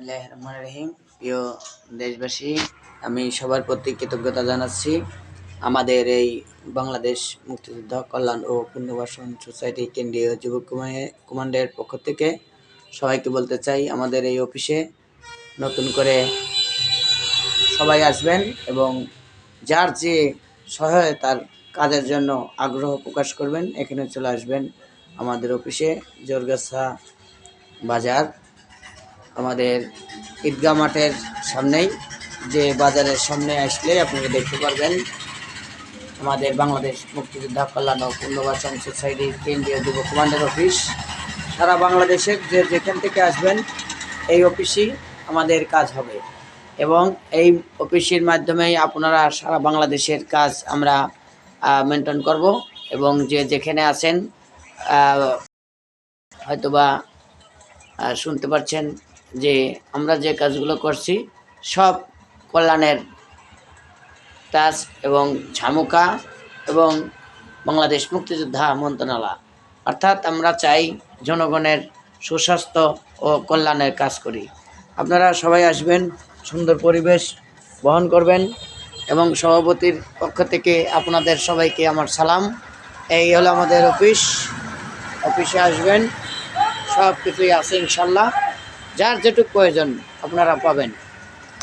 বিসমিল্লাহ রহমান রহিম। প্রিয় দেশবাসী, আমি সবার প্রতি কৃতজ্ঞতা জানাচ্ছি। আমাদের এই বাংলাদেশ মুক্তিযোদ্ধা কল্যাণ ও পুনর্বাসন সোসাইটি কেন্দ্রীয় যুব কমান্ডের পক্ষ থেকে সবাইকে বলতে চাই, আমাদের এই অফিসে নতুন করে সবাই আসবেন এবং যার যে সহায়তার কাজের জন্য আগ্রহ প্রকাশ করবেন, এখানে চলে আসবেন আমাদের অফিসে, জোরগাছা বাজার। আমাদের ঈদগাহ মাঠের সামনেই যে বাজারের সামনে আসলে আপনারা দেখতে পারবেন আমাদের বাংলাদেশ মুক্তিযোদ্ধা কল্যাণ ও সোসাইটির কেন্দ্রীয় যুব কমান্ডার অফিস। সারা বাংলাদেশের যে যেখান থেকে আসবেন, এই অফিসই আমাদের কাজ হবে এবং এই অফিসের মাধ্যমেই আপনারা সারা বাংলাদেশের কাজ আমরা মেনটেন করব এবং যে যেখানে আছেন হয়তোবা শুনতে পাচ্ছেন যে আমরা যে কাজগুলো করছি, সব কল্যাণের টাচ এবং ঝামুকা এবং বাংলাদেশ মুক্তিযোদ্ধা মন্ত্রণালয়। অর্থাৎ আমরা চাই জনগণের সুস্বাস্থ্য ও কল্যাণের কাজ করি। আপনারা সবাই আসবেন, সুন্দর পরিবেশ বহন করবেন এবং সভাপতির পক্ষ থেকে আপনাদের সবাইকে আমার সালাম। এই হলো আমাদের অফিস। অফিসে আসবেন সব কিছুই আছে ইনশাল্লাহ। যার যেটুক প্রয়োজন আপনারা পাবেন।